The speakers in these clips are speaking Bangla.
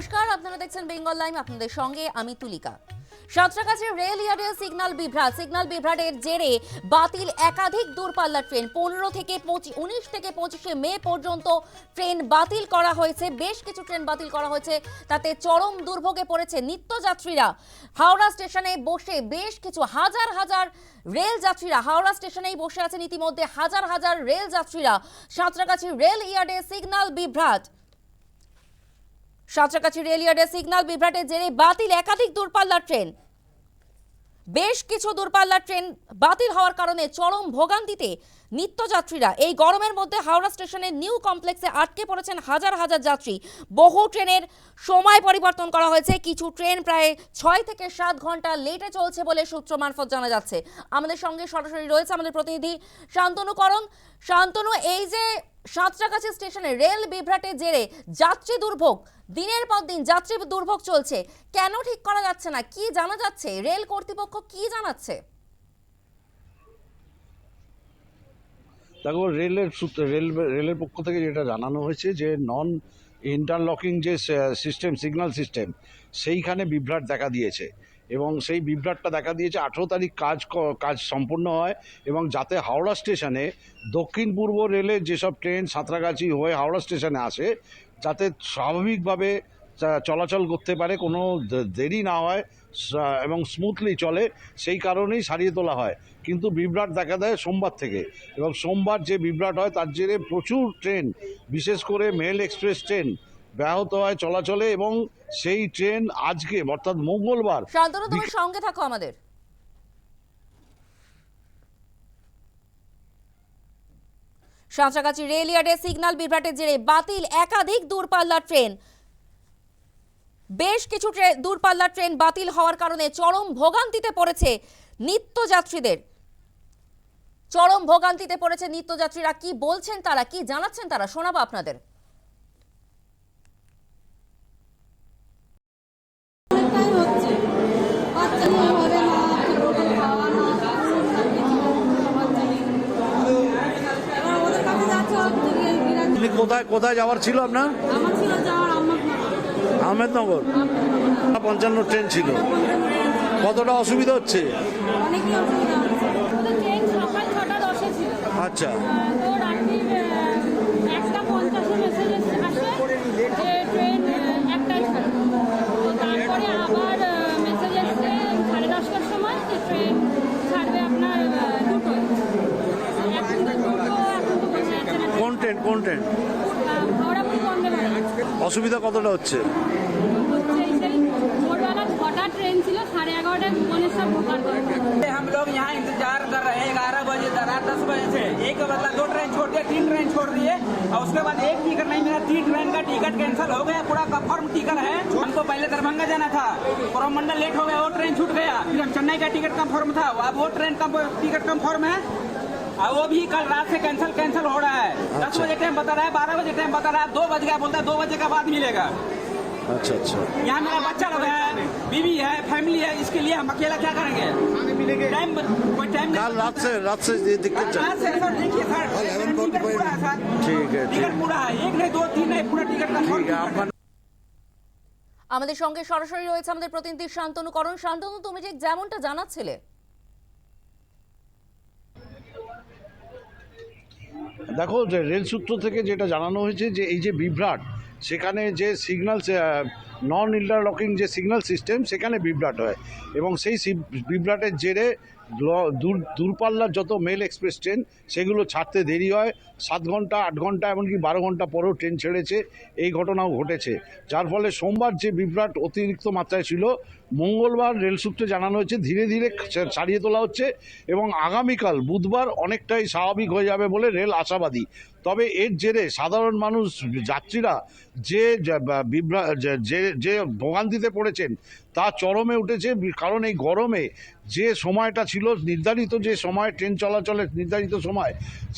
নমস্কার, আপনারা দেখছেন বেঙ্গল লাইভ, আপনাদের সঙ্গে আমি তুলিকা। সাঁতরাগাছির রেল ইয়ার্ডের সিগন্যাল বিভ্রাট সিগন্যাল বিভ্রাটের জেরে বাতিল একাধিক দূরপাল্লার ট্রেন। পনেরো থেকে পঁচিশ উনিশ থেকে পঁচিশে মে পর্যন্ত ট্রেন বাতিল করা হয়েছে, বেশ কিছু ট্রেন বাতিল করা হয়েছে। তাতে চরম দুর্ভোগে পড়েছে নিত্যযাত্রীরা। হাওড়া স্টেশনে বসে বেশ কিছু হাজার হাজার রেল যাত্রীরা, হাওড়া স্টেশনেই বসে আছেন ইতিমধ্যে হাজার হাজার রেল যাত্রীরা। সাঁতরাগাছি রেল ইয়ার্ডে সিগন্যাল বিভ্রাট। সাঁতরাগাছি রেলিয়ার্ডের সিগন্যাল বিভ্রাটের জেরে বাতিল একাধিক দূরপাল্লার ট্রেন। বেশ কিছু দূরপাল্লার ট্রেন বাতিল হওয়ার কারণে চরম ভোগান্তিতে নিত্যযাত্রীরা। এই গরমের মধ্যে হাওড়া স্টেশনের নিউ কমপ্লেক্সে আটকে পড়েছেন হাজার হাজার যাত্রী। বহু ট্রেনের সময় পরিবর্তন করা হয়েছে। কিছু ট্রেন প্রায় ছয় থেকে সাত ঘণ্টা লেটে চলছে বলে সূত্র মারফত জানা যাচ্ছে। আমাদের সঙ্গে সরাসরি রয়েছে আমাদের প্রতিনিধি শান্তনু করণ। শান্তনু, এই যে সাঁতরাগাছি স্টেশনে রেল বিভ্রাটের জেরে যাত্রী দুর্ভোগ, দিনের পর দিন যাত্রী দুর্ভোগ চলছে, কেন ঠিক করা যাচ্ছে না? কি জানা যাচ্ছে? রেল কর্তৃপক্ষ কি জানাচ্ছে? দেখো রেলের সূত্র, রেল, রেলের পক্ষ থেকে যেটা জানানো হয়েছে যে নন ইন্টারলকিং যে সিস্টেম সিগন্যাল সিস্টেম সেইখানে বিভ্রাট দেখা দিয়েছে। এবং সেই বিভ্রাটটা দেখা দিয়েছে আঠেরো তারিখ কাজ কাজ সম্পূর্ণ হয় এবং যাতে হাওড়া স্টেশনে দক্ষিণ পূর্ব রেলের যেসব ট্রেন সাঁতরাগাছি হয়ে হাওড়া স্টেশনে আসে, যাতে স্বাভাবিকভাবে চলাচল করতে পারে কোনো দেরি না হয় এবং স্মুথলি চলে সেই কারণেই সারিয়ে তোলা হয়। কিন্তু বিভ্রাট দেখা দেয় সোমবার থেকে। এবং সোমবার যে বিভ্রাট হয় তার জেরে প্রচুর ট্রেন বিশেষ করে মেল এক্সপ্রেস ট্রেন ব্যাহত হয় চলাচলে এবং সেই ট্রেন আজকে অর্থাৎ মঙ্গলবার শান্তনু সঙ্গে থাকো আমাদের। সাঁতরাগাছি রেল ইয়ার্ডে সিগন্যাল বিভ্রাটের জেরে বাতিল একাধিক দূরপাল্লার ট্রেন। বেশ কিছু ট্রে- দূরপাল্লার ট্রেন বাতিল হওয়ার কারণে চরম ভোগান্তিতে পড়েছে নিত্যযাত্রীদের। চরম ভোগান্তিতে পড়েছে নিত্যযাত্রীরা। কি বলছেন তারা? কি জানাচ্ছেন তারা? শোনাবো আপনাদের। কোথায় কোথায় যাওয়ার ছিল আপনার? আমার ছিল আহমেদনগর। পঞ্চান্ন ট্রেন ছিল। কতটা অসুবিধা হচ্ছে? আচ্ছা। কোন ট্রেন কোন ট্রেন? ভুবনেশ্বর ঢোকার দরকার हम लोग यहाँ इंतजार कर रहे हैं ग्यारह बजे रात दस बजे से एक के बदला दो ट्रेन छोड़ दिया तीन ट्रेन छोड़ दिए और उसके बाद एक टिकट नहीं मिला तीन ट्रेन का टिकट कैंसिल हो गया पूरा कंफर्म टिकट है हमको पहले दरभंगा जाना था कोरोमंडल लेट हो गया वो ट्रेन छूट गया फिर हम चेन्नई का टिकट कंफर्म था अब वो ट्रेन का टिकट कंफर्म है और वो भी कल रात से कैंसिल कैंसिल हो रहा है दस बजे टाइम बता रहा है बारह बजे टाइम बता रहा है दो बज गया बोलता है दो बजे के बाद मिलेगा আচ্ছা আচ্ছা यहाँ मेरा बच्चा लोग है बीवी है फैमिली है इसके लिए हम अकेला क्या करेंगे टाइम कोई टाइम কাল রাত से रात से ये दिक्कत चल आज से सर देखिए सर टिकट पूरा है सर ठीक है ठीक टिकट पूरा है एक नहीं दो तीन नहीं पूरा टिकट ठीक है कंफर्म आपका আমাদের সঙ্গে সরাসরি রয়েছে আমাদের প্রতিনিধি শান্তনু করণ শান্তনু তুমি যে যেমনটা জানাচ্ছিলে দেখো রেল সূত্র থেকে যেটা জানানো হয়েছে যে এই যে বিভ্রাট, সেখানে যে সিগন্যাল নন ইন্টারলকিং যে সিগন্যাল সিস্টেম সেখানে বিভ্রাট হয়। এবং সেই বিভ্রাটের জেরে দূর, দূরপাল্লার যত মেল এক্সপ্রেস ট্রেন সেগুলো ছাড়তে দেরি হয়। সাত ঘণ্টা, আট ঘণ্টা, এমনকি বারো ঘণ্টা পরেও ট্রেন ছেড়েছে। এই ঘটনাও ঘটেছে। যার ফলে সোমবার যে বিভ্রাট অতিরিক্ত মাত্রায় ছিল মঙ্গলবার রেল সূত্রে জানানো হয়েছে, ধীরে ধীরে ছাড়িয়ে তোলা হচ্ছে এবং আগামীকাল বুধবার অনেকটাই স্বাভাবিক হয়ে যাবে বলে রেল আশাবাদী। তবে এর জেরে সাধারণ মানুষ, যাত্রীরা যে বিভ্রা যে যে ভোগান্তিতে পড়েছেন তা চরমে উঠেছে, কারণ এই গরমে যে সময়টা ছিল, নির্ধারিত যে সময়, ট্রেন চলাচলের নির্ধারিত সময়,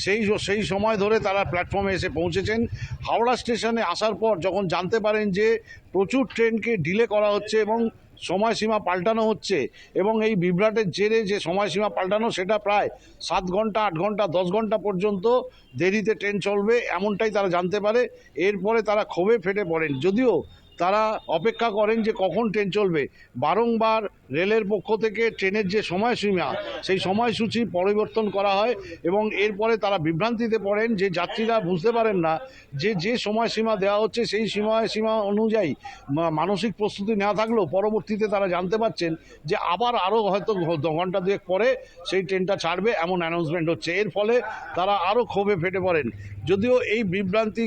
সেই সেই সময় ধরে তারা প্ল্যাটফর্মে এসে পৌঁছেছেন। হাওড়া স্টেশনে আসার পর যখন জানতে পারেন যে প্রচুর ট্রেনকে ডিলে করা হচ্ছে এবং সময়সীমা পাল্টানো হচ্ছে এবং এই বিভ্রাটের জেরে যে সময়সীমা পাল্টানো, সেটা প্রায় সাত ঘণ্টা, আট ঘণ্টা, দশ ঘণ্টা পর্যন্ত দেরিতে ট্রেন চলবে এমনটাই তারা জানতে পারে। এরপরে তারা ক্ষোভে ফেটে পড়েন। যদিও তারা অপেক্ষা করেন যে কখন ট্রেন চলবে। বারংবার রেলের পক্ষ থেকে ট্রেনের যে সময়সীমা, সেই সময়সূচি পরিবর্তন করা হয় এবং এরপরে তারা বিভ্রান্তিতে পড়েন যে যাত্রীরা বুঝতে পারেন না যে যে সময়সীমা দেওয়া হচ্ছে সেই সময়সীমা অনুযায়ী মানসিক প্রস্তুতি নেওয়া থাকলেও পরবর্তীতে তারা জানতে পারছেন যে আবার আরও হয়তো ঘণ্টা দুয়েক পরে সেই ট্রেনটা ছাড়বে এমন অ্যানাউন্সমেন্ট হচ্ছে। এর ফলে তারা আরও ক্ষোভে ফেটে পড়েন। যদিও এই বিভ্রান্তি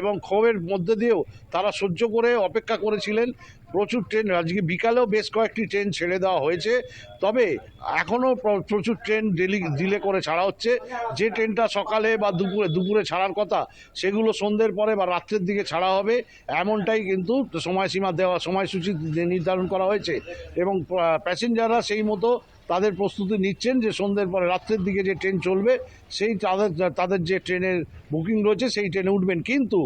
এবং ক্ষোভের মধ্যে দিয়েও তারা সহ্য করে অপেক্ষা করেছিলেন প্রচুর ট্রেন, আজকে বিকালেও বেশ কয়েকটি ট্রেন ছেড়ে দেওয়া হয়েছে। তবে এখনও প্রচুর ট্রেন ডেলি ডিলে করে ছাড়া হচ্ছে। যে ট্রেনটা সকালে বা দুপুরে দুপুরে ছাড়ার কথা, সেগুলো সন্ধ্যের পরে বা রাত্রের দিকে ছাড়া হবে। এমনটাই কিন্তু সময়সীমা দেওয়া, সময়সূচি নির্ধারণ করা হয়েছে এবং প্যাসেঞ্জাররা সেই মতো তাদের প্রস্তুতি নিচ্ছেন যে সন্ধ্যের পরে রাত্রের দিকে যে ট্রেন চলবে, সেই তাদের তাদের যে ট্রেনের বুকিং রয়েছে, সেই ট্রেনে উঠবেন। কিন্তু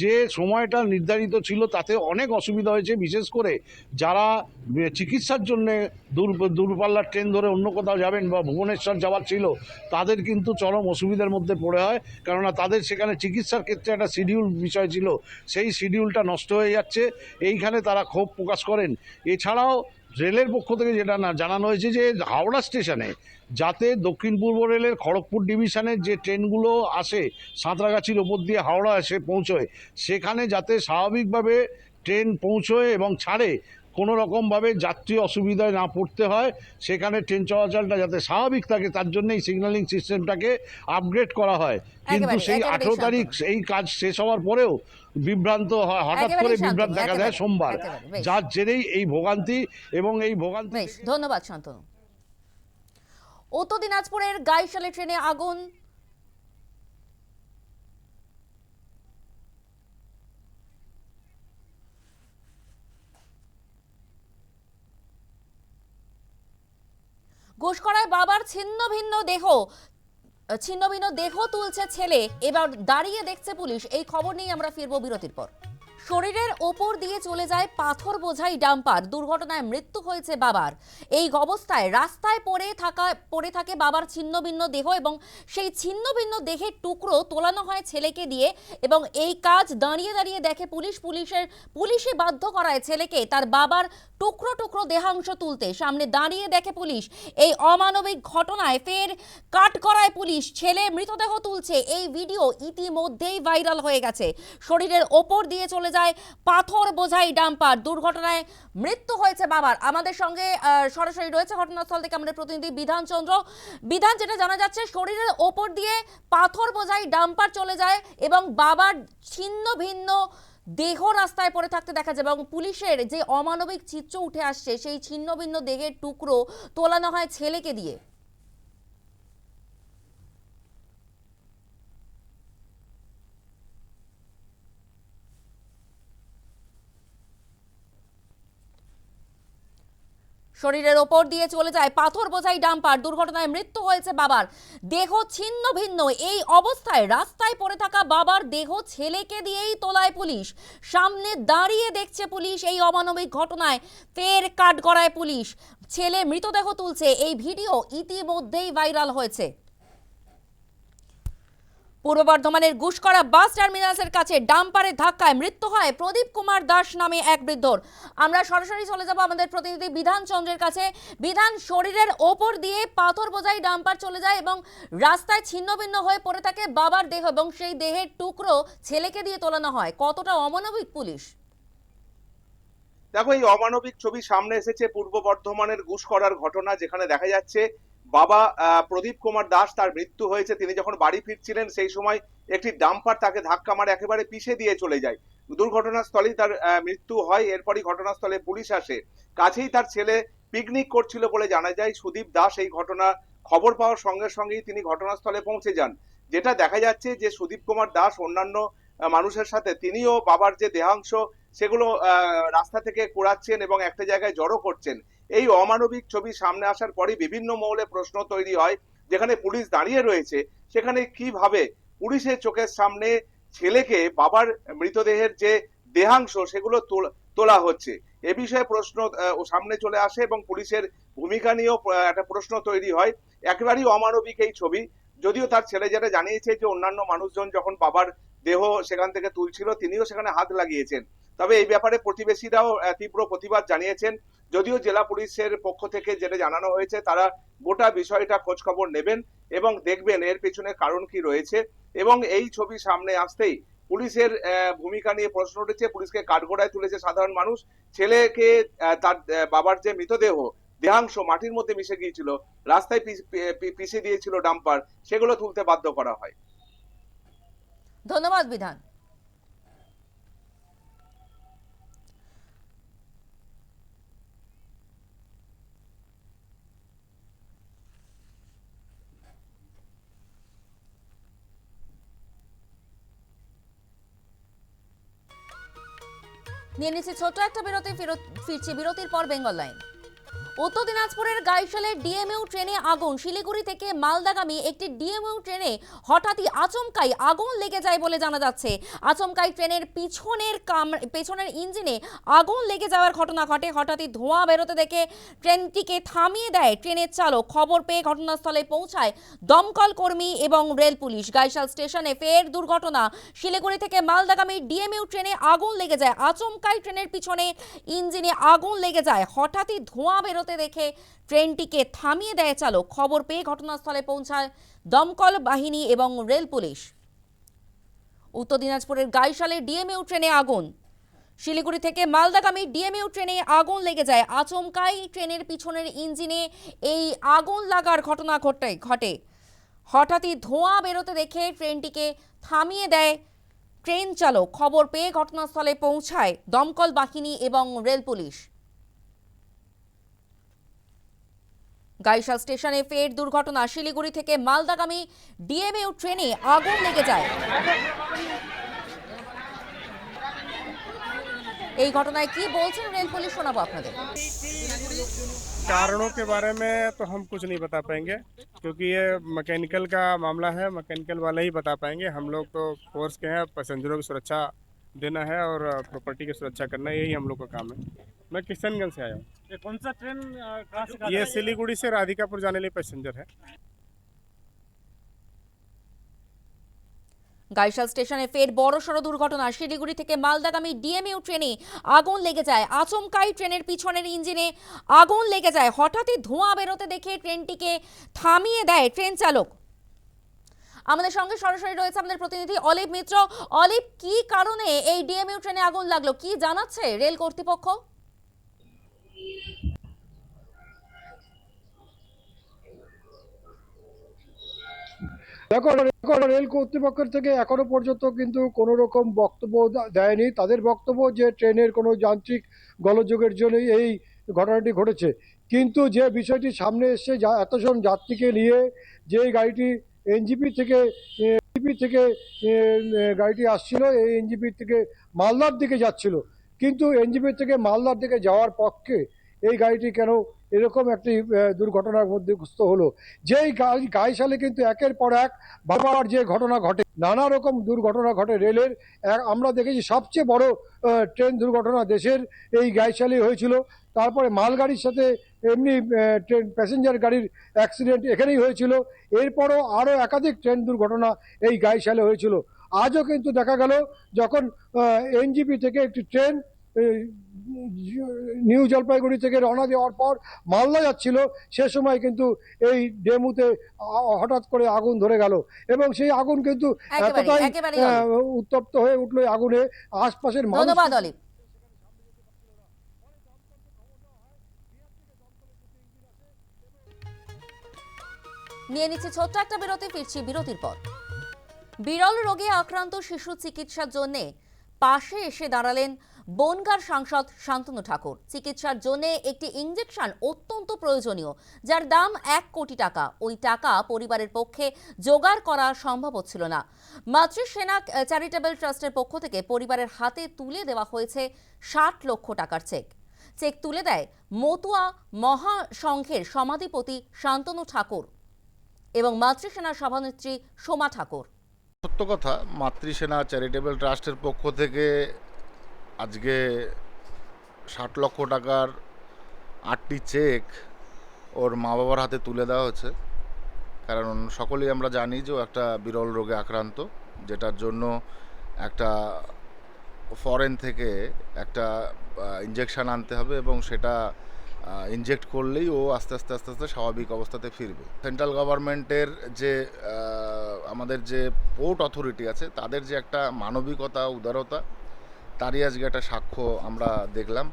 যে সময়টা নির্ধারিত ছিল তাতে অনেক অসুবিধা হয়েছে, বিশেষ করে যারা চিকিৎসার জন্য দূর, দূরপাল্লার ট্রেন ধরে অন্য কোথাও যাবেন বা ভুবনেশ্বর যাওয়ার ছিল, তাদের কিন্তু চরম অসুবিধার মধ্যে পড়ে হয়। কেননা তাদের সেখানে চিকিৎসার ক্ষেত্রে একটা শিডিউল বিষয় ছিল, সেই শিডিউলটা নষ্ট হয়ে যাচ্ছে। এইখানে তারা ক্ষোভ প্রকাশ করেন। এছাড়াও রেলের পক্ষ থেকে যেটা না জানানো হয়েছে যে হাওড়া স্টেশনে যাতে দক্ষিণ পূর্ব রেলের খড়গপুর ডিভিশনের যে ট্রেনগুলো আসে, সাঁতরাগাছির ওপর দিয়ে হাওড়া এসে পৌঁছয়, সেখানে যাতে স্বাভাবিকভাবে ট্রেন পৌঁছয় এবং ছাড়ে কোনো রকমভাবে যাত্রী অসুবিধায় না পড়তে হয় সেখানে ট্রেন চলাচলটা যাতে স্বাভাবিক থাকে তার জন্য এই সিগন্যালিং সিস্টেমটাকে আপগ্রেড করা হয়। কিন্তু সেই আঠেরো তারিখ এই কাজ শেষ হওয়ার পরেও বিভ্রান্ত হয় হঠাৎ করে বিভ্রান্ত দেখা দেয় একেবারে, সোমবার যার জেরেই এই ভোগান্তি এবং এই ভোগান্তি ধন্যবাদ শান্তনু। উত্তর দিনাজপুরের গাইশালে ট্রেনে আগুন। ঘুষকরায় বাবার ছিন্ন ভিন্ন দেহ, ছিন্ন ভিন্ন দেহ তুলছে ছেলে। এবার দাঁড়িয়ে দেখছে পুলিশ। এই খবর নিয়ে আমরা ফিরবো বিরতির পর। শরীরের ওপর দিয়ে চলে যায় পাথর বোঝাই ডাম্পার। দুর্ঘটনায় মৃত্যু হয়েছে বাবার। এই অবস্থায় রাস্তায় পড়ে থাকা, পড়ে থাকে বাবার ছিন্ন ভিন্ন দেহ এবং সেই ছিন্ন ভিন্ন দেহের টুকরো তোলানো হয় ছেলেকে দিয়ে এবং এই কাজ দাঁড়িয়ে দাঁড়িয়ে দেখে পুলিশ, পুলিশের, পুলিশে বাধ্য করায় ছেলেকে তার বাবার টুকরো টুকরো দেহাংশ তুলতে। সামনে দাঁড়িয়ে দেখে পুলিশ। এই অমানবিক ঘটনায় ফের কাট করায় পুলিশ। ছেলে মৃতদেহ তুলছে। এই ভিডিও ইতিমধ্যেই ভাইরাল হয়ে গেছে। শরীরের ওপর দিয়ে চলে যায় পাথর বোঝাই ডাম্পার। দুর্ঘটনায় মৃত্যু হয়েছে বাবার। আমাদের সঙ্গে সরাসরি রয়েছে ঘটনাস্থল থেকে আমাদের প্রতিনিধি বিধান চন্দ্র। বিধান, যেটা জানা যাচ্ছে, শরীরের ওপর দিয়ে পাথর বোঝাই ডাম্পার চলে যায় এবং বাবার ছিন্ন ভিন্ন দেহ রাস্তায় পড়ে থাকতে দেখা যায় এবং পুলিশের যে অমানবিক চিত্র উঠে আসছে, সেই ছিন্ন ভিন্ন দেহের টুকরো তোলানো হয় ছেলেকে দিয়ে। শরীরের ওপর দিয়ে চলে যায় পাথর বোঝাই ডাম্পার। দুর্ঘটনায় মৃত্যু হয়েছে বাবার। দেহ ছিন্ন ভিন্ন। এই অবস্থায় রাস্তায় পড়ে থাকা বাবার দেহ ছেলেকে দিয়েই তোলায় পুলিশ। সামনে দাঁড়িয়ে দেখছে পুলিশ এই অমানবিক ঘটনায়। ফের কাট করায় পুলিশ। ছেলে মৃতদেহ তুলছে। এই ভিডিও ইতিমধ্যেই ভাইরাল হয়েছে। পূর্ব বর্ধমানের গুসকরা বাস টার্মিনাসের কাছে ডাম্পারের ধাক্কায় মৃত্যু হয় প্রদীপ কুমার দাস নামে এক বৃদ্ধর। আমরা সরাসরি চলে যাব আমাদের প্রতিনিধি বিধান চন্দ্রের কাছে। বিধান, শরীরের ওপর দিয়ে পাথর বোঝাই ডাম্পার চলে যায় এবং রাস্তায় ছিন্নভিন্ন হয়ে পড়ে থাকে বাবার দেহ এবং সেই দেহের টুকরো ছেলেকে দিয়ে তোলানো হয়। কতটা অমানবিক পুলিশ? দেখো, এই অমানবিক ছবি সামনে এসেছে পূর্ব বর্ধমানের ঘুষ করার ঘটনা, যেখানে দেখা যাচ্ছে বাবা প্রদীপ কুমার দাস তার মৃত্যু হয়েছে। তিনি যখন বাড়ি ফিরছিলেন, সেই সময় একটি ডাম্পার তাকে ধাক্কা মারে, একেবারে পিষে দিয়ে চলে যায়। দুর্ঘটনাস্থলেই তার মৃত্যু হয়। এরপরই ঘটনাস্থলে পুলিশ আসে। কাছেই তার ছেলে পিকনিক করছিল বলে জানা যায়। সুদীপ দাস এই ঘটনা খবর পাওয়ার সঙ্গে সঙ্গেই তিনি ঘটনাস্থলে পৌঁছে যান। যেটা দেখা যাচ্ছে যে সুদীপ কুমার দাস অন্যান্য মানুষের সাথে, তিনিও বাবার যে দেহাংশ, সেগুলো রাস্তা থেকে কুড়াচ্ছেন এবং একটা জায়গায় জড়ো করছেন। এই অমানবিক ছবি সামনে আসার পরই বিভিন্ন মহলে প্রশ্ন তৈরি হয়, যেখানে পুলিশ দাঁড়িয়ে রয়েছে। সেখানে কীভাবে পুলিশের চোখের সামনে ছেলেকে, বাবার মৃতদেহের যে দেহাংশ, সেগুলো তোল- হচ্ছে। এ বিষয়ে প্রশ্ন সামনে চলে আসে এবং পুলিশের ভূমিকা নিয়েও একটা প্রশ্ন তৈরি হয়। একেবারেই অমানবিক এই ছবি। যদিও তার ছেলে যেটা জানিয়েছে যে, অন্যান্য মানুষজন যখন বাবার দেহ সেখান থেকে তুলছিল, তিনিও সেখানে হাত লাগিয়েছেন। তবে এই ব্যাপারে প্রতিবেশীরাও তীব্র প্রতিবাদ জানিয়েছেন। যদিও জেলা পুলিশের পক্ষ থেকে যেটা জানানো হয়েছে, তারা গোটা বিষয়টা খোঁজ খবর নেবেন এবং দেখবেন এর পেছনে কারণ কি রয়েছে। এবং এই ছবি সামনে আসতেই পুলিশের ভূমিকা নিয়ে প্রশ্ন উঠেছে। পুলিশকে কাঠগোড়ায় তুলেছে সাধারণ মানুষ। ছেলেকে তার বাবার যে মৃতদেহ, দেহাংশ মাটির মধ্যে মিশে গিয়েছিল, রাস্তায় পিস- পি- পি- পিষে দিয়েছিল ডাম্পার, সেগুলো তুলতে বাধ্য করা হয়। ধন্যবাদ বিধান। নিয়ে নিচ্ছি ছোট্ট একটা বিরতি ফিরত- ফিরছি বিরতির পর বেঙ্গল লাইন। উত্তর দিনাজপুরের গাইশালে ডিএমইউ ট্রেনে আগুন। শিলিগুড়ি থেকে মালদাগামী একটি ডিএমইউ ট্রেনে হঠাৎই আচমকাই আগুন লেগে যায় বলে জানা যাচ্ছে। আচমকাই ট্রেনের পিছনের কাম, পেছনের ইঞ্জিনে আগুন লেগে যাওয়ার ঘটনা ঘটে। হঠাৎই ধোঁয়া বেরোতে দেখে ট্রেনটিকে থামিয়ে দেয় ট্রেনের চালক। খবর পেয়ে ঘটনাস্থলে পৌঁছায় দমকল কর্মী এবং রেল পুলিশ। গাইশাল স্টেশনে ফের দুর্ঘটনা। শিলিগুড়ি থেকে মালদাগামী ডিএমইউ ট্রেনে আগুন লেগে যায়। আচমকাই ট্রেনের পিছনে ইঞ্জিনে আগুন লেগে যায়। হঠাৎই ধোঁয়া বেরোতে দেখে ট্রেনটিকে থামিয়ে দেয় চালক। খবর পেয়ে ঘটনাস্থলে পৌঁছায় দমকল বাহিনী এবং রেল পুলিশ। উত্তর দিনাজপুরের গাইশালে ডিএমইউ ট্রেনে আগুন। শিলিগুড়ি থেকে মালদাগামী ডিএমইউ ট্রেনে আগুন লেগে যায়। আচমকাই ট্রেনের পিছনের ইঞ্জিনে এই আগুন লাগার ঘটনা ঘটে ঘটে। হঠাৎই ধোঁয়া বেরোতে দেখে ট্রেনটিকে থামিয়ে দেয় ট্রেন চালক। খবর পেয়ে ঘটনাস্থলে পৌঁছায় দমকল বাহিনী এবং রেল পুলিশ। গাইশাল স্টেশনে ফের দুর্ঘটনা শিলিগুড়ি থেকে মালদাগামী ডিএমইউ ট্রেনে আগুন লেগে যায় এই ঘটনায় কি বলছেন রেল পুলিশ শোনাবো আপনাদের कारणों के बारे में तो हम कुछ नहीं बता पाएंगे क्योंकि ये मैकेनिकल का मामला है मैकेनिकल वाले ही बता पाएंगे हम लोग तो फोर्स के हैं पैसेंजरों की सुरक्षा देना है और प्रॉपर्टी की सुरक्षा करना यही हम लोग का काम है मैं किशनगंज से आया हूँ ये कौन सा ट्रेन अ, कहाँ से कहाँ ये जा- सिलीगुड़ी से राधिकापुर जाने लिए पैसेंजर है গাইশাল স্টেশনে ফের বড়সড় দুর্ঘটনা শিলিগুড়ি থেকে মালদাগামী ডিএমইউ ট্রেনে আগুন লেগে যায় আচমকাই ট্রেনের পিছনের ইঞ্জিনে আগুন লেগে যায় হঠাৎই ধোঁয়া বেরোতে দেখে ট্রেনটিকে থামিয়ে দেয় ট্রেন চালক আমাদের সঙ্গে সরাসরি রয়েছে আমাদের প্রতিনিধি অলিভ মিত্র। অলিভ, কি কারণে এই ডিএমইউ ট্রেনে আগুন লাগল? কি জানাচ্ছে রেল কর্তৃপক্ষ? রেল কর্তৃপক্ষের থেকে এখনও পর্যন্ত কিন্তু কোনো রকম বক্তব্য দেয়নি। তাদের বক্তব্য যে ট্রেনের কোনো যান্ত্রিক গলযোগের জন্যই এই ঘটনাটি ঘটেছে। কিন্তু যে বিষয়টি সামনে এসছে এতজন যাত্রীকে নিয়ে যে গাড়িটি এনজিপি থেকে এনজিপি থেকে গাড়িটি আসছিল, এই এনজিপি থেকে মালদার দিকে যাচ্ছিল। কিন্তু এনজিপি থেকে মালদার দিকে যাওয়ার পক্ষে এই গাড়িটি কেন এরকম একটি দুর্ঘটনার মধ্যে গ্রস্ত হলো। যেই গাড়ি গাইশালে কিন্তু একের পর এক বারবার যে ঘটনা ঘটে, নানা রকম দুর্ঘটনা ঘটে রেলের। আমরা দেখেছি সবচেয়ে বড় ট্রেন দুর্ঘটনা দেশের। এই গাইশালে হয়েছিল, তারপরে মালগাড়ির সাথে এমনি ট্রেন প্যাসেঞ্জার গাড়ির অ্যাক্সিডেন্ট এখানেই হয়েছিল। এরপরও আরও একাধিক ট্রেন দুর্ঘটনা এই গাইশালে হয়েছিল। আজও কিন্তু দেখা গেল যখন এনজিপি থেকে একটি ট্রেন নিউ জলপাইগুড়ি থেকে রওনা দেওয়ার পর মালদা যাচ্ছিল সে সময় কিন্তু এই ডেমুতে হঠাৎ করে আগুন ধরে গেল। এবং সেই আগুন কিন্তু এতটাই উত্তপ্ত হয়ে উঠল আগুনে। আশপাশের মানুষ নিয়ে নিচ্ছে ছোট্ট একটা বিরতি, ফিরছি বিরতির পর। বিরল রোগে আক্রান্ত শিশু চিকিৎসার জন্য পাশে এসে দাঁড়ালেন বনগার সাংসদ শান্তনু ঠাকুর। চিকিৎসার জন্য একটি ইঞ্জেকশন অত্যন্ত প্রয়োজনীয়, যার দাম এক কোটি টাকা। ওই টাকা পরিবারের পক্ষে জোগাড় করা সম্ভব হচ্ছিল না। মাতৃসেনা চ্যারিটেবল ট্রাস্টের পক্ষ থেকে পরিবারের হাতে তুলে দেওয়া হয়েছে ষাট লক্ষ টাকার চেক। চেক তুলে দেয় মতুয়া মহাসংঘের সমাধিপতি শান্তনু ঠাকুর। এবং মাতৃসেনার সভানেত্রী সোমা ঠাকুর। সত্য কথা, মাতৃসেনা চ্যারিটেবল ট্রাস্টের পক্ষ থেকে আজকে ষাট লক্ষ টাকার আটটি চেক ওর মা বাবার হাতে তুলে দেওয়া হয়েছে। কারণ সকলেই আমরা জানি যে ও একটা বিরল রোগে আক্রান্ত, যেটার জন্য একটা ফরেন থেকে একটা ইঞ্জেকশন আনতে হবে এবং সেটা ইনজেক্ট করলেই ও আস্তে আস্তে আস্তে আস্তে স্বাভাবিক অবস্থাতে ফিরবে। সেন্ট্রাল গভর্নমেন্টের যে আমাদের যে পোর্ট অথরিটি আছে, তাদের যে একটা মানবিকতা, উদারতা, তারই আজকে একটা সাক্ষ্য আমরা দেখলাম।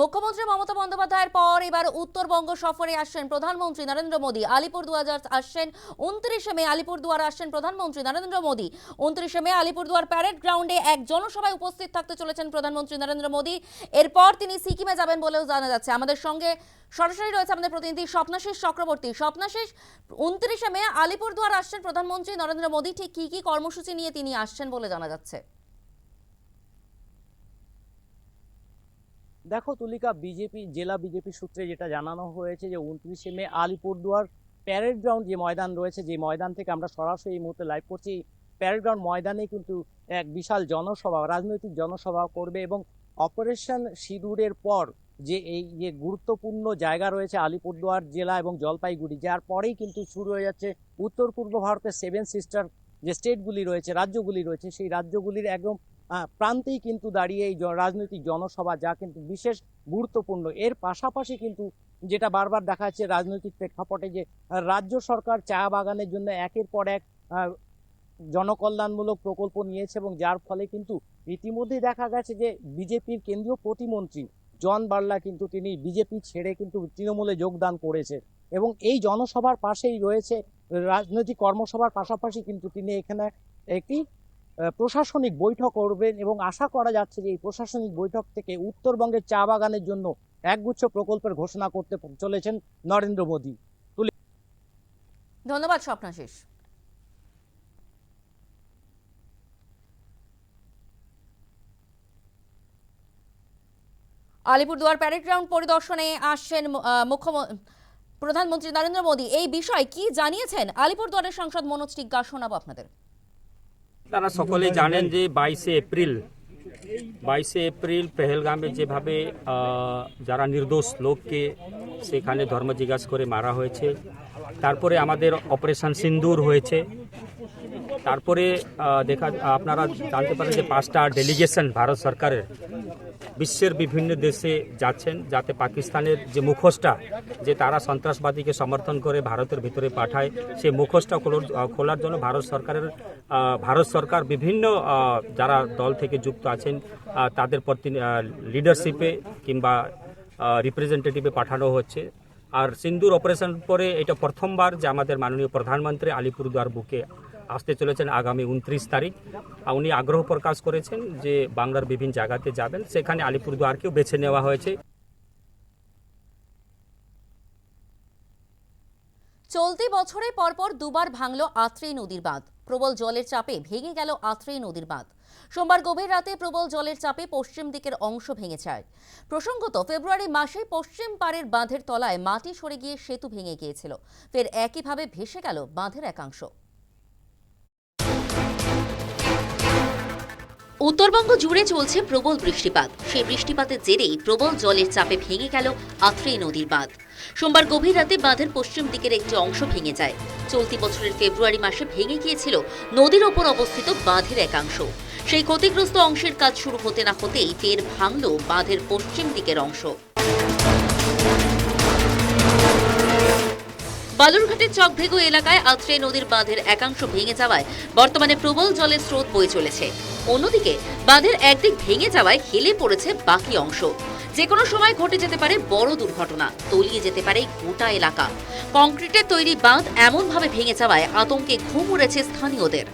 মুখ্যমন্ত্রী মমতা বন্দ্যোপাধ্যায়ের পর এবার উত্তরবঙ্গ সফরে আসছেন প্রধানমন্ত্রী নরেন্দ্র মোদী। আলিপুরদুয়ার আসছেন উনত্রিশে মে, আলিপুরদুয়ার আসছেন প্রধানমন্ত্রী নরেন্দ্র মোদী। উনত্রিশে মে, আলিপুরদুয়ার প্যারেড গ্রাউন্ডে এক জনসভায় উপস্থিত থাকতে চলেছেন প্রধানমন্ত্রী নরেন্দ্র মোদী। এরপর তিনি সিকিমে যাবেন বলেও জানা যাচ্ছে। আমাদের সঙ্গে সরাসরি রয়েছে আমাদের প্রতিনিধি স্বপ্নাশিস চক্রবর্তী। স্বপ্নাশিস, উনত্রিশে মে, আলিপুরদুয়ার আসছেন প্রধানমন্ত্রী নরেন্দ্র মোদী। ঠিক কী কী কর্মসূচি নিয়ে তিনি আসছেন বলে জানা যাচ্ছে? দেখো তুলিকা, বিজেপি, জেলা বিজেপি সূত্রে যেটা জানানো হয়েছে যে উনত্রিশে মে আলিপুরদুয়ার প্যারেড গ্রাউন্ড যে ময়দান রয়েছে, যে ময়দান থেকে আমরা সরাসরি এই মুহূর্তে লাইভ করছি প্যারেড গ্রাউন্ড ময়দানে কিন্তু এক বিশাল জনসভা, রাজনৈতিক জনসভা করবে এবং অপারেশন সিঁদুরের পর যে এই যে গুরুত্বপূর্ণ জায়গা রয়েছে আলিপুরদুয়ার জেলা এবং জলপাইগুড়ি, যার পরেই কিন্তু শুরু হয়ে যাচ্ছে উত্তর পূর্ব ভারতের সেভেন সিস্টার যে স্টেটগুলি রয়েছে, রাজ্যগুলি রয়েছে, সেই রাজ্যগুলির একদম প্রান্তেই কিন্তু দাঁড়িয়ে এই রাজনৈতিক জনসভা যা কিন্তু বিশেষ গুরুত্বপূর্ণ। এর পাশাপাশি কিন্তু যেটা বারবার দেখা যাচ্ছে রাজনৈতিক প্রেক্ষাপটে যে রাজ্য সরকার চা বাগানের জন্য একের পর এক জনকল্যাণমূলক প্রকল্প নিয়েছে এবং যার ফলে কিন্তু ইতিমধ্যেই দেখা গেছে যে, বিজেপির কেন্দ্রীয় প্রতিমন্ত্রী জন বার্লা কিন্তু তিনি বিজেপি ছেড়ে কিন্তু তৃণমূলে যোগদান করেছে এবং এই জনসভার পাশেই রয়েছে রাজনৈতিক কর্মসভার পাশাপাশি কিন্তু তিনি এখানে একটি প্রশাসনিক বৈঠক করবেন এবং আশা করা যাচ্ছে যে এই প্রশাসনিক বৈঠক থেকে উত্তরবঙ্গের চা বাগানের জন্য একগুচ্ছ প্রকল্পের ঘোষণা করতে চলেছেন নরেন্দ্র মোদী। ধন্যবাদ স্বপ্নাশিস আলিপুরদুয়ার প্যারেড গ্রাউন্ড পরিদর্শনে আসছেন মুখ্যমন্ত্রী প্রধানমন্ত্রী নরেন্দ্র মোদী। এই বিষয়ে কি জানিয়েছেন আলিপুরদুয়ারের সাংসদ মনোজ টিগ্গা শোনাবো আপনাদের। তারা সকলেই জানেন যে বাইশে এপ্রিল বাইশে এপ্রিল পেহেলগামে যেভাবে যারা নির্দোষ লোককে সেখানে ধর্ম জিজ্ঞাসা করে মারা হয়েছে। তারপরে আমাদের অপারেশন সিন্দুর হয়েছে। তারপরে দেখা, আপনারা জানতে পারেন যে পাঁচটা ডেলিগেশন ভারত সরকারের বিশ্বের বিভিন্ন দেশে যাচ্ছেন যাতে পাকিস্তানের যে মুখোশটা, যে তারা সন্ত্রাসবাদীকে সমর্থন করে ভারতের ভিতরে পাঠায়, সেই মুখোশটা খোলার জন্য ভারত সরকারের ভারত সরকার বিভিন্ন যারা দল থেকে যুক্ত আছেন তাদের প্রতি লিডারশিপে কিংবা রিপ্রেজেন্টেটিভে পাঠানো হচ্ছে। আর সিন্দুর অপারেশন পরে এটা প্রথমবার যে আমাদের মাননীয় প্রধানমন্ত্রী আলিপুরদুয়ার বুকে আসতে চলেছেন আগামী উনত্রিশ তারিখ। উনি আগ্রহ প্রকাশ করেছেন যে বাংলার বিভিন্ন জায়গাতে যাবেন। সেখানে আলিপুরদুয়ারকেও বেছে নেওয়া হয়েছে। চলতি বছরে পরপর দুবার ভাঙল আত্রেই নদীর বাঁধ। প্রবল জলের চাপে ভেঙে গেল আত্রেই নদীর বাঁধ। সোমবার গভীর রাতে প্রবল জলের চাপে পশ্চিম দিকের অংশ ভেঙে যায়। প্রসঙ্গত, ফেব্রুয়ারি মাসে পশ্চিম পাড়ের বাঁধের তলায় মাটি সরে গিয়ে সেতু ভেঙে গিয়েছিল। ফের একইভাবে ভেসে গেল বাঁধের একাংশ। উত্তরবঙ্গ জুড়ে চলছে প্রবল বৃষ্টিপাত। সেই বৃষ্টিপাতের জেরেই প্রবল জলের চাপে ভেঙে গেল আত্রেই নদীর বাঁধ। সোমবার গভীর রাতে বাঁধের পশ্চিম দিকের একটি অংশ ভেঙে যায়। চলতি বছরের ফেব্রুয়ারি মাসে ভেঙে গিয়েছিল নদীর ওপর অবস্থিত বাঁধের একাংশ। সেই ক্ষতিগ্রস্ত অংশের কাজ শুরু হতে না হতেই ফের ভাঙল বাঁধের পশ্চিম দিকের অংশ। বালুরঘাটের চকভেগু এলাকায় আত্রেয় নদীর বাঁধের একাংশ ভেঙে যাওয়ায় বর্তমানে প্রবল জলের স্রোত বয়ে চলেছে। অন্যদিকে বাঁধের একদিক ভেঙে যাওয়ায় হেলে পড়েছে বাকি অংশ। যে কোনো সময় ঘটে যেতে পারে বড় দুর্ঘটনা তলিয়ে যেতে পারে গোটা এলাকা। কংক্রিটের তৈরি বাঁধ এমনভাবে ভেঙে যাওয়ায় আতঙ্কে ঘুম উড়েছে স্থানীয়দের।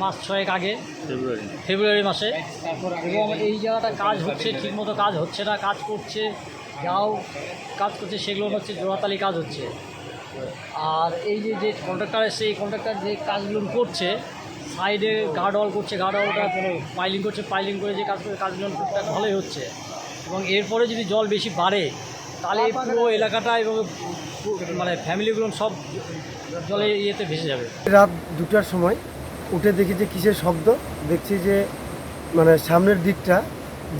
মাস ছয়েক আগে ফেব্রুয়ারি। মাসে। এবং এই জায়গাটা কাজ হচ্ছে ঠিকমতো কাজ হচ্ছে না কাজ করছে যাও কাজ করছে সেগুলো হচ্ছে জোড়াতালি কাজ হচ্ছে। আর এই যে যে কন্ট্রাক্টর এসে এই কন্ট্রাক্টর যে কাজগুলো করছে সাইডে গার্ড ওয়াল করছে গার্ড ওয়ালটা পাইলিং করছে পাইলিং করে যে কাজ করে কাজগুলো টুকটাক ভালোই হচ্ছে। এবং এরপরে যদি জল বেশি বাড়ে, তাহলে পুরো এলাকাটা এবং মানে ফ্যামিলিগুলো সব জলে ইয়েতে ভেসে যাবে। রাত দুটার সময় উঠে দেখি যে কিসের শব্দ, দেখছি যে মানে সামনের দিকটা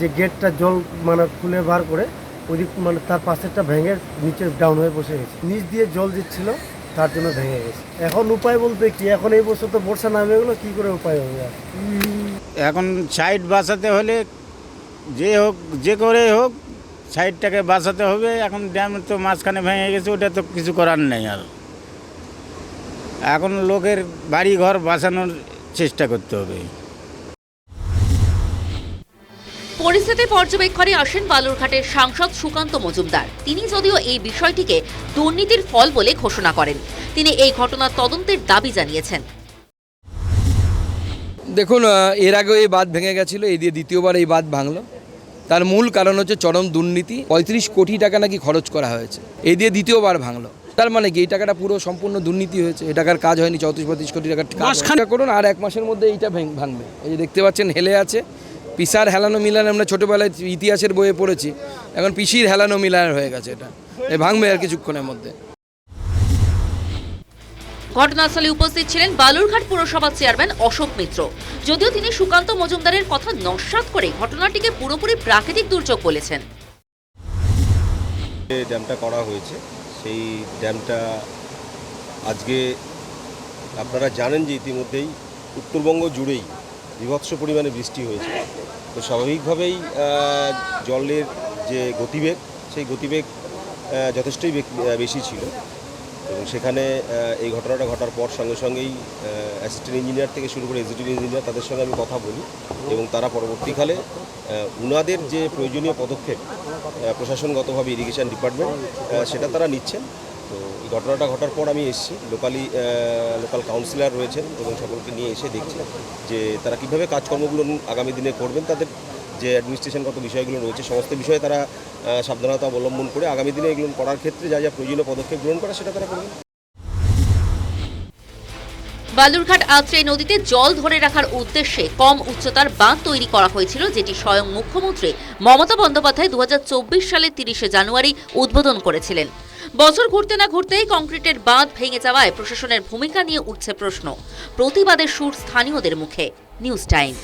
যে গেটটা জল মানে খুলে বার করে ওই মানে তার পাশেরটা ভেঙে নিচে ডাউন হয়ে বসে গেছে। নিচ দিয়ে জল দিচ্ছিল, তার জন্য ভেঙে গেছে। এখন উপায় বলতে কি? এখন এই বছর তো বর্ষা নামে গেলো, কী করে উপায় হবে এখন সাইড বাঁচাতে হলে যে হোক, যে করে হোক সাইডটাকে বাঁচাতে হবে। এখন ড্যাম তো মাঝখানে ভেঙে গেছে, ওটা তো কিছু করার নেই আর। এখন লোকের বাড়ি ঘর বাঁচানোর চেষ্টা করতে হবে। পরিস্থিতি পর্যবেক্ষণে আসেন বালুরঘাটের সাংসদ সুকান্ত মজুমদার। তিনি যদিও এই বিষয়টিকে দুর্নীতির ফল বলে ঘোষণা করেন। তিনি এই ঘটনার তদন্তের দাবি জানিয়েছেন। দেখুন এর আগেও এই বাঁধ ভেঙে গেছিল এই দিয়ে দ্বিতীয়বার এই বাঁধ ভাঙলো। তার মূল কারণ হচ্ছে চরম দুর্নীতি পঁয়ত্রিশ কোটি টাকা নাকি খরচ করা হয়েছে। এই দিয়ে দ্বিতীয়বার ভাঙলো। তার মানে কি? এই টাকাটা পুরো সম্পূর্ণ দুর্নীতি হয়েছে। এই টাকার কাজ হয়নি চৌত্রিশ পঁয়ত্রিশ কোটি টাকার মাসখানে করুন আর এক মাসের মধ্যে এইটা ভেঙ- ভাঙবে। এই যে দেখতে পাচ্ছেন হেলে আছে। পিসার হেলানো মিলান আমরা ছোটোবেলায় ইতিহাসের বইয়ে পড়েছি এখন পিসির হেলানো মিলান হয়ে গেছে এটা। এই ভাঙবে আর কিছুক্ষণের মধ্যে। ঘটনাস্থলে উপস্থিত ছিলেন বালুরঘাট পুরসভার চেয়ারম্যান অশোক মিত্র। যদিও তিনি সুকান্ত মজুমদারের কথা নস্বাত করে ঘটনাটিকে পুরোপুরি প্রাকৃতিক দুর্যোগ বলেছেন। যে ড্যামটা করা হয়েছে সেই ড্যামটা আজকে আপনারা জানেন যে ইতিমধ্যেই উত্তরবঙ্গ জুড়েই বিভৎস পরিমাণে বৃষ্টি হয়েছে। তো স্বাভাবিকভাবেই জলের যে গতিবেগ, সেই গতিবেগ যথেষ্টই বেশি ছিল। এবং সেখানে এই ঘটনাটা ঘটার পর সঙ্গে সঙ্গেই অ্যাসিস্ট্যান্ট ইঞ্জিনিয়ার থেকে শুরু করে এক্সিকিউটিভ ইঞ্জিনিয়ার তাদের সঙ্গে আমি কথা বলি এবং তারা পরবর্তীকালে উনাদের যে প্রয়োজনীয় পদক্ষেপ প্রশাসনগতভাবে ইরিগেশন ডিপার্টমেন্ট সেটা তারা নিচ্ছেন। ঘটনাটা ঘটার পর আমি এসেছি। লোকালি লোকাল কাউন্সিলর রয়েছেন এবং সকলকে নিয়ে এসে দেখছি যে তারা কীভাবে কাজকর্মগুলো আগামী দিনে করবেন, তাদের যে অ্যাডমিনিস্ট্রেশনগত বিষয়গুলো রয়েছে, সমস্ত বিষয়ে তারা সাবধানতা অবলম্বন করে আগামী দিনে এগুলো করার ক্ষেত্রে যা যা প্রয়োজনীয় পদক্ষেপ গ্রহণ করা সেটা তারা করবেন। বালুরঘাট আত্রেই নদীতে জল ধরে রাখার উদ্দেশ্যে কম উচ্চতার বাঁধ তৈরি করা হয়েছিল, যেটি স্বয়ং মুখ্যমন্ত্রী মমতা বন্দ্যোপাধ্যায় দু হাজার চব্বিশ সালের তিরিশে জানুয়ারি উদ্বোধন করেছিলেন। বছর ঘুরতে না ঘুরতেই কংক্রিটের বাঁধ ভেঙে যাওয়ায় প্রশাসনের ভূমিকা নিয়ে উঠছে প্রশ্ন। প্রতিবাদের সুর স্থানীয়দের মুখে। News time.